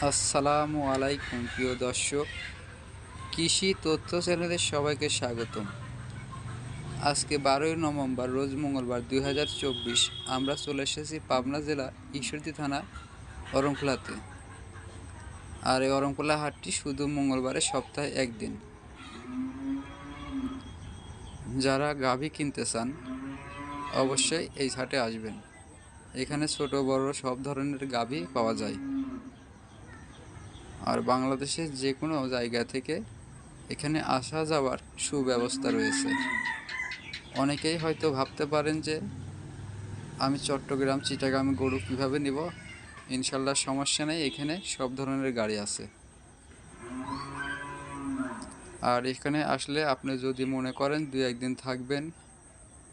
আসসালামু আলাইকুম, প্রিয় দর্শক। কৃষি তথ্য চ্যানেলে সবাইকে স্বাগতম। আজকে বারোই নভেম্বর, রোজ মঙ্গলবার দুই হাজার চব্বিশ, আমরা চলে এসেছি পাবনা জেলা ঈশ্বরদী থানা, অরংখোলাতে। আর এই অরংখোলা হাটটি শুধু মঙ্গলবারে সপ্তাহে একদিন। যারা গাভী কিনতে চান, অবশ্যই এই হাটে আসবেন। এখানে ছোট, বড় সব ধরনের গাভী পাওয়া যায়। আর বাংলাদেশের যে কোনো জায়গা থেকে এখানে আসা যাওয়ার সুব্যবস্থা রয়েছে। অনেকেই হয়তো ভাবতে পারেন যে, আমি চট্টগ্রাম, চিটাগাং গরু কীভাবে নিব? ইনশাল্লাহ সমস্যা নেই, এখানে সব ধরনের গাড়ি আছে। আর এখানে আসলে আপনি যদি মনে করেন দুই একদিন থাকবেন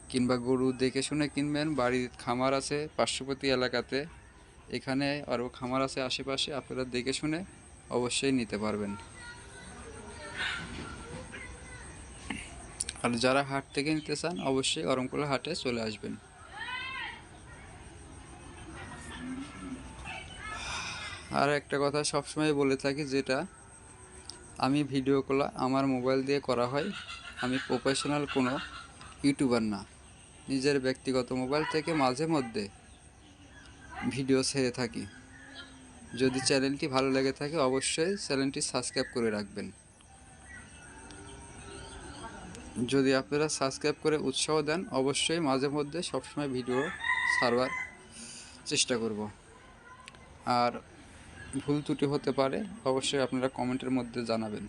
কিংবা গরু দেখে শুনে কিনবেন, বাড়ির খামার আছে পার্শ্ববর্তী এলাকাতে, এখানে আরও খামার আছে আশেপাশে, আপনারা দেখে শুনে অবশ্যই নিতে পারবেন। আর যারা হাট থেকে নিতে চান, অবশ্যই অরমকোলা হাটে চলে আসবেন। আর একটা কথা সবসময় বলে থাকি, যেটা আমি ভিডিওগুলো আমার মোবাইল দিয়ে করা হয়, আমি প্রফেশনাল কোনো ইউটিউবার না। নিজের ব্যক্তিগত মোবাইল থেকে মাঝে মধ্যে ভিডিও ছেড়ে থাকি। যদি চ্যানেলটি ভালো লেগে থাকে, অবশ্যই চ্যানেলটি সাবস্ক্রাইব করে রাখবেন। যদি আপনারা সাবস্ক্রাইব করে উৎসাহ দেন, অবশ্যই মাঝে মধ্যে সবসময় ভিডিও ছাড়বার চেষ্টা করব। আর ভুল ত্রুটি হতে পারে, অবশ্যই আপনারা কমেন্টের মধ্যে জানাবেন।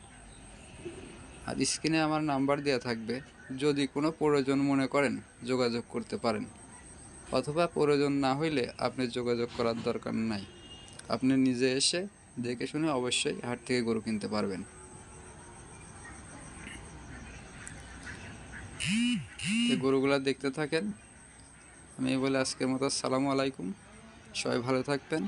আর স্ক্রিনে আমার নাম্বার দেওয়া থাকবে, যদি কোনো প্রয়োজন মনে করেন, যোগাযোগ করতে পারেন। অথবা প্রয়োজন না হইলে আপনি যোগাযোগ করার দরকার নাই। আপনি নিজে এসে দেখে শুনে অবশ্যই হাট থেকে গরু কিনতে পারবেন। গরুগুলা দেখতে থাকেন। আমি বলে আজকের মতো সালামু আলাইকুম। সবাই ভালো থাকবেন।